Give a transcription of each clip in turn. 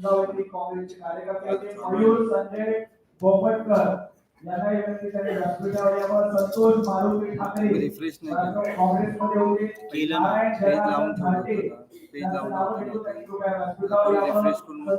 सुगावती काँग्रेसचे कार्यकर्ते होते मयूर संजय बोपटकर यांना या ठिकाणी व्यासपीठावर यावं संतोष मारुती ठाकरे काँग्रेसमध्ये होते. नारायण ठेवलं घाटे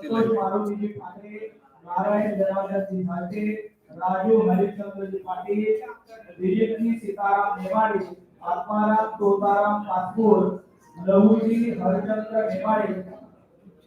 संतोष. मारुतीजी ठाकरे नारायण जनार्दनजी घाटे राजू हरिश्चंद्रजी पाटील दिलीपजी सीताराम नेमाडे आत्माराम तोताराम पाचपूर लहूजी हरचंद्र नेमाडे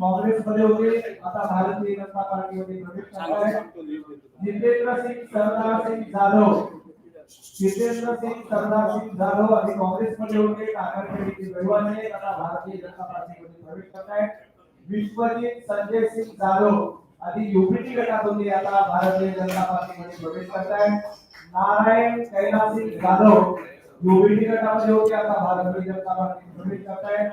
काँग्रेसमध्ये होते आता भारतीय जनता पार्टीमध्ये प्रवेश जितेंद्र सिंग सरदार सिंग जाधव। जितेंद्र सिंग सरदार सिंग जाधव आधी काँग्रेसमध्ये होते काकाखेडीचे रहिवासी आता भारतीय जनता पार्टीमध्ये प्रवेश करताय विश्वजित संजय सिंग जाधव आधी युपीटी गटात होते आता भारतीय जनता पार्टीमध्ये प्रवेश करताय नारायण कैलास सिंग जाधव युपीटी गटामध्ये होते आता भारतीय जनता पार्टीमध्ये प्रवेश करताय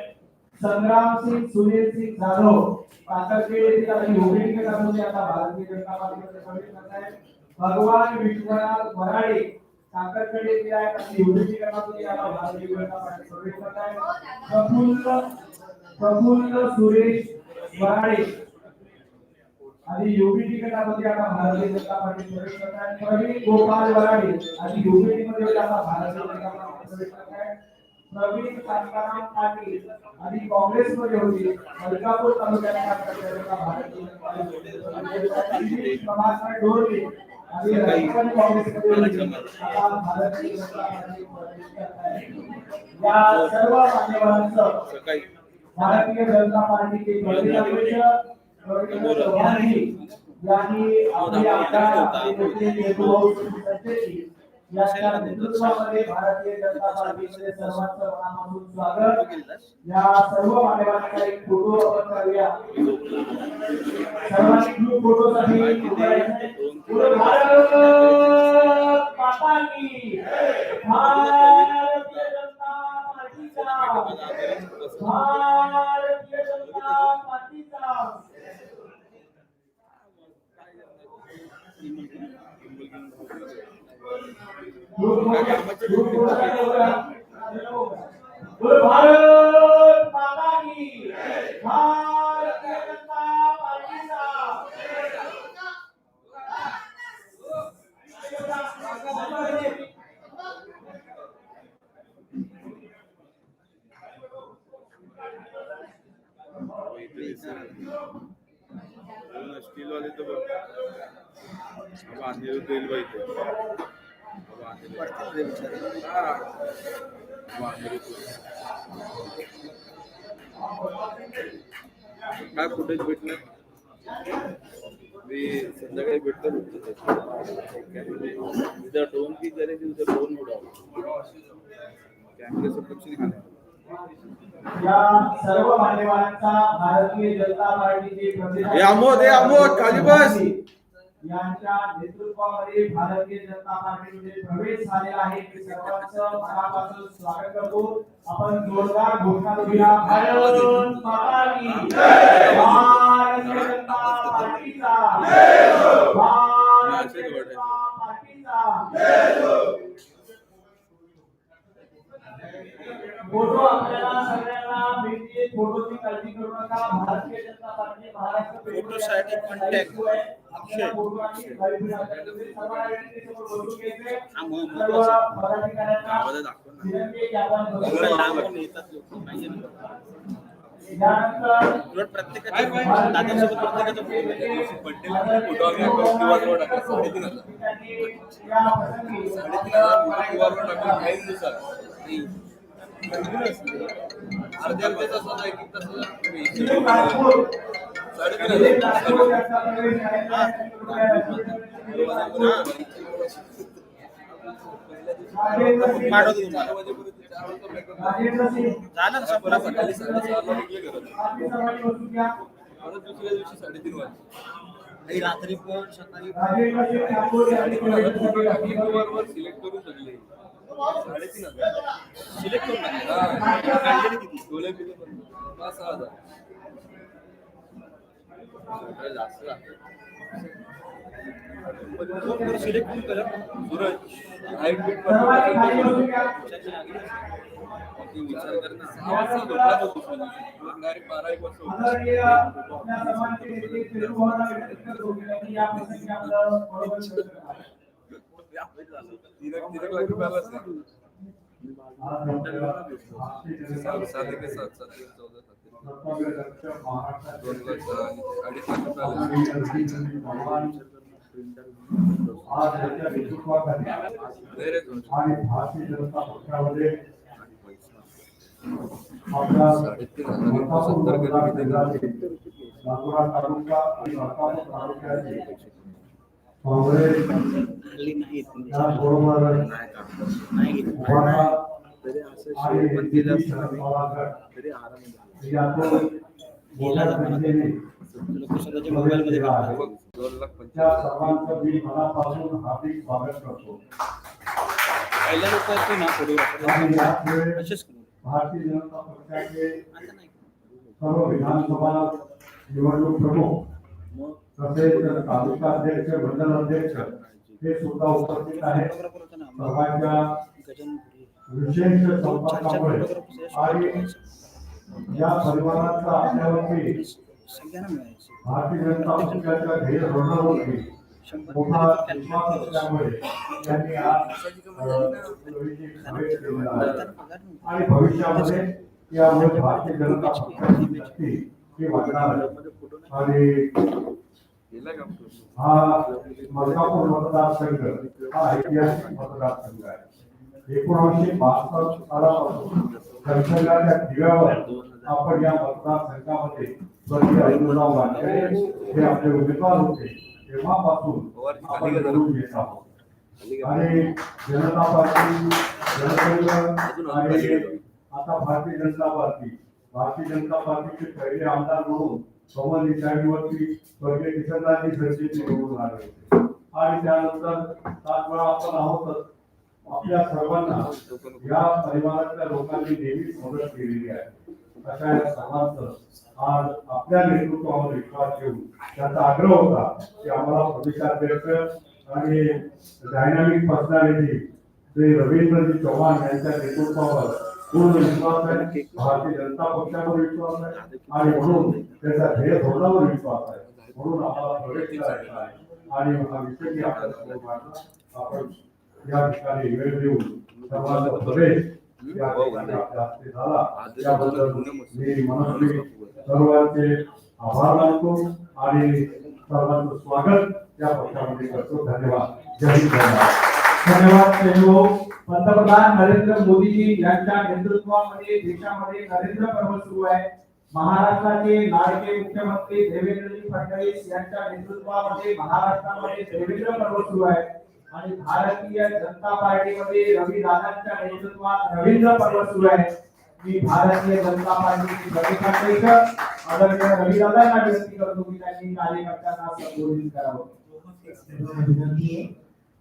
संग्राम सिंग सुनील सिंग जाधव काकाखेड येथील आणि योगिनी गटामध्ये आता भारतीय जनता पार्टीमध्ये प्रवेश करताय भगवान विश्वनाथ वराडे काकाखेड येथील आहेत आणि योगिनी गटामध्ये आता भारतीय जनता पार्टीमध्ये प्रवेश करताय प्रफुल्ल प्रफुल्ल सुरेश वराडे आणि योगिनी गटामध्ये आता भारतीय जनता पार्टीमध्ये प्रवेश करताय. प्रवीण गोपाल वराडे आणि योगिनी मध्ये आता भारतीय जनता पार्टीमध्ये प्रवेश करताय. प्रवीण शांताराम पाटील आणि काँग्रेसमध्ये होते. मलकापूर तालुक्यात डोरगे आणि राष्ट्रवादी काँग्रेसमध्ये आता भारतीय जनता पार्टीमध्ये प्रवेश करत आहेत. या सर्व मान्यवरांचं भारतीय जनता पार्टीचे प्रदेश अध्यक्ष यांनी आपले आमदार नेतृत्व यांच्या नेतृत्वामध्ये भारतीय जनता पार्टीचे सर्वांचं मनापासून स्वागत या सर्व मान्यवरांचा एक फोटो आपण करूया सर्वांनी ग्रुप फोटोसाठी बोलो भारत माता की भारतीय जनता पार्टीचा स्टील वाले तो अब अंधेर तेल पाहिजे हा. काय फुटेज भेटलं मी संध्याकाळी भेटतो उद्या ड्रोन की उद्या ड्रोन उडाव या सर्व मान्यवरांचा भारतीय जनता पार्टीचे प्रदेश ए, अमोद, ए, अमोद, खाली बस. यांच्या नेतृत्वामध्ये भारतीय जनता पार्टीमध्ये प्रवेश झालेला आहे. मी सर्वांचं मनापासून स्वागत करतो. आपण जोरदार घोषणा देऊया भारत माता की भारतीय जनता पार्टीचा. भारतीय जनता पार्टीचा. फ़ोटो आपल्याला सगळ्यांना भेटतील फोटोची काळजी करू नका भारतीय जनता पार्टी महाराष्ट्र फोटोसाठी contact. आपल्याला फ़ोटो आणि. सर्व आयडेंटिटीसमोर बसून घ्यायचे. हा, सर्व. पदाधिकाऱ्यांना दाखव ना. विनंती आहे की आपण बसून एवढं घ्या. लांबून येतात लोक पाहिजे ना. यानंतर उलट प्रत्येकाच्या फ़ोटो आहे. अर्ध्या अर्ध्या तासाचा पाठवतो झालं तसं बरोबर दुसऱ्या दिवशी साडेतीन वाजता रात्री पण सकाळी सिलेक्ट करू साडेतीन हजार सिलेक्ट करून टाकलं. हा. काढलेले किती डोले बिले पण पाच सहा हजार सगळं जास्त लागतं. सिलेक्ट करून करा सूरज हाईट बीट सर्वांनी खाली बसून घ्या विचार कर ना सहा वाजता झोपला तो डायरेक्ट बारा एक वाजता की. तिरक तिरक लाख रुपये आलाच का? सात सात एक सात सात एक चौदा सात एक. दोन लाख अडीच लाख रुपये आले. आज याच्या नेतृत्वाखाली नाही रे दोन. आणि भारतीय जनता पक्षामध्ये साडेतीन हज़ार सत्तर गट किती तालुका आणि मलकापूर तालुक्याचे काँग्रेस हल्ली नाही। दोन लाख पहिल्या लोक असतो ना असेच भारतीय जनता पक्षाचे आता सर्व विधानसभा निवडणूक प्रमुख तसेच तालुका अध्यक्ष मंडल अध्यक्ष हे। सुद्धा उपस्थित आहेत फोटोग्राफर सर्वांच्या विशेष संपर्कामुळे आणि या परिवाराचा आपल्यावरती भारतीय जनता पक्षाच्या ध्येय धोरणावरती मोठा विश्वास असल्यामुळे त्यांनी आज केलेला आहे. आणि भविष्यामध्ये यामुळे भारतीय जनता पक्षाची ही वाढणार आहे. आणि? हा मलकापूर मतदारसंघ हा ऐतिहासिक मतदारसंघ आहे. एकोणीसशे बासष्ट सालापासून जनसंघाच्या दिव्यावर आपण या मतदारसंघामध्ये स्वर्गीय अहिल्याराव वानखेडे हे आपले उमेदवार होते तेव्हापासून आपण निवडून येत आहोत. आणि जनता पार्टी जनसंघ आणि आता भारतीय जनता पार्टी भारतीय जनता पार्टीचे पहिले आमदार म्हणून कमल निशाणीवरती स्वर्गीय किशनराजी सरजेची निवडून आले होते. आणि त्यानंतर सात वेळा आपण आहोतच आपल्या सर्वांना या परिवारातल्या लोकांनी नेहमीच मदत केलेली आहे. अशा या सर्वांचं आज आपल्या नेतृत्वावर विश्वास ठेवून त्याचा आग्रह होता की आम्हाला प्रदेशाध्यक्ष आणि डायनामिक पर्सनॅलिटी श्री रवींद्रजी चव्हाण यांच्या नेतृत्वावर पूर्ण विश्वास आहे भारतीय जनता पक्षावर विश्वास आहे आणि म्हणून त्याच्या ध्येय धोरणावर विश्वास आहे. म्हणून आम्हाला प्रवेश करायचा आहे. आणि हा विषय आपण या ठिकाणी वेळ देऊन सर्वांचा प्रवेश मी मनस्वी सर्वांचे आभार मानतो आणि सर्वांचं स्वागत या पक्षामध्ये करतो. धन्यवाद. जय हिंद. धन्यवाद सेहो पंतप्रधान नरेंद्र मोदीजी यांच्या नेतृत्वामध्ये देशामध्ये नरेंद्र पर्व सुरू आहे. महाराष्ट्राचे लाडके मुख्यमंत्री देवेंद्रजी फडणवीस यांच्या नेतृत्वामध्ये महाराष्ट्रामध्ये देवेंद्र पर्व सुरू आहे. आणि भारतीय जनता पार्टीमध्ये रवी दादांच्या नेतृत्वात रवींद्र पर्व सुरू आहे. मी भारतीय जनता पार्टीची प्रदेशाध्यक्ष आदरणीय रवी दादांना विनंती करतो की त्यांनी कार्यकर्त्यांना संबोधित करावं.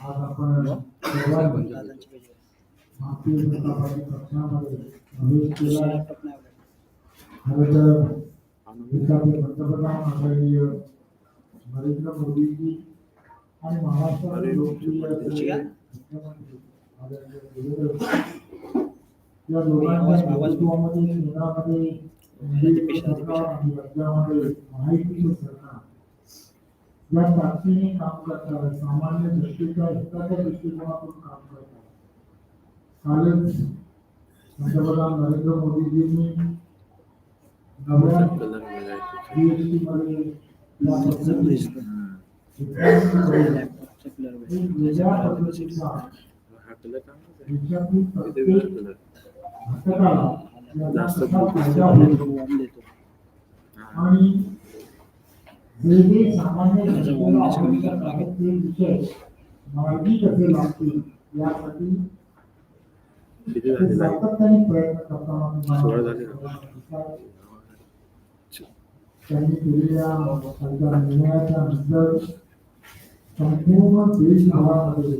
आज आपण भारतीय तर एखादे पंतप्रधान आदरणीय नरेंद्र मोदीजी या ताकदीने काम करतात सामान्य दृष्टीच्या हिताच्या दृष्टिकोनातून काम करतात कालच पंतप्रधान नरेंद्र मोदीजींनी नव्या जीएसटी मध्ये यासाठी किती ते झालेला आहे सातत्याने प्रयत्न करताना त्यांनी केलेल्या संपूर्ण देशभरामध्ये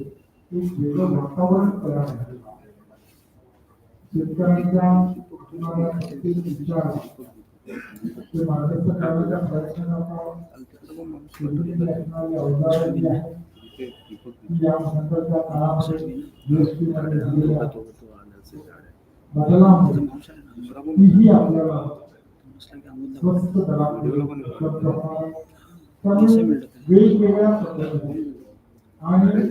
वातावरण तयार झालं शेतकऱ्यांच्या शेतीत विचार ते मार्गस्थ करण्याच्या या नंतरच्या काळामध्ये आपल्याला आणि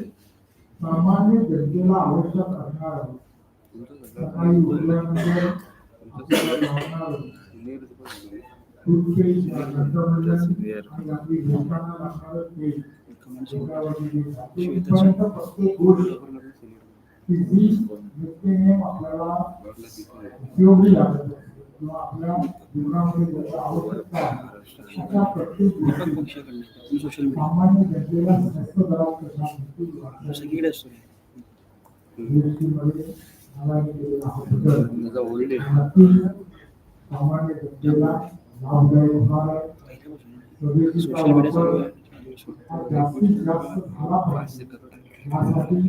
सामान्य जनतेला आवश्यक असणारं सकाळी उठल्यानंतर प्रत्येक गोष्ट की जी नित्यनेम आपल्याला उपयोगी लागत. किंवा आपल्या जीवनामध्ये ज्याची आवश्यकता अशा प्रत्येक गोष्टी सामान्य जनतेला स्वस्त दरात कशा सगळीकडे असतो सामान्य जनतेला लाभदायक होणार सोशल मीडिया जास्तीत जास्त झाला पाहिजे यासाठी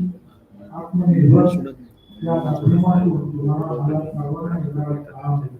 आत्मनिर्भर या माध्यमातून सर्वांना येणाऱ्या काळामध्ये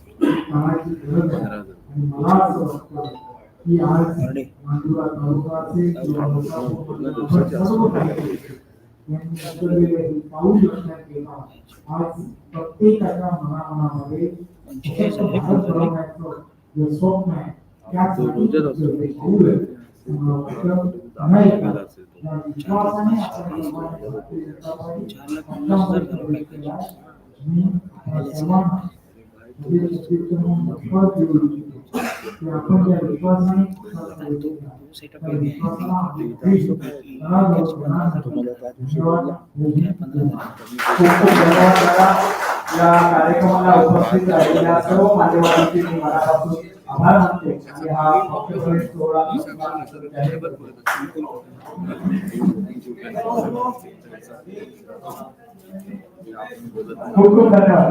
काळाची गरज आहे आणि मला असं वाटतं की आज मांडुरा तालुका असेल किंवा लोकांपूर सर्व पाऊल लक्षात घेता आज प्रत्येकाच्या मनामनामध्ये भारत घडवण्याचं जे स्वप्न आहे त्यासाठी हे पाऊल आहे. विश्वासाने आपण सर्वांनी भारतीय जनता पार्टी पक्षामध्ये प्रवेश केला आहे. मी आपल्या सर्वांना म्हणजे शुभेच्छा म्हणून धन्यवाद देऊ इच्छितो की आपण ज्या विश्वासाने पक्षात प्रवेश केला, त्या विश्वासाला आम्ही देश बराबर बनवण्यासाठी धन्यवाद जय हिंद, जय महाराष्ट्र. खूप खूप धन्यवाद दादा या कार्यक्रमाला उपस्थित राहिलेल्या सर्व मान्यवरांचे मी मनापासून आभार मानते आणि हा पक्षप्रवेश सोहळा जाहीर करतो. खूप खूप धन्यवाद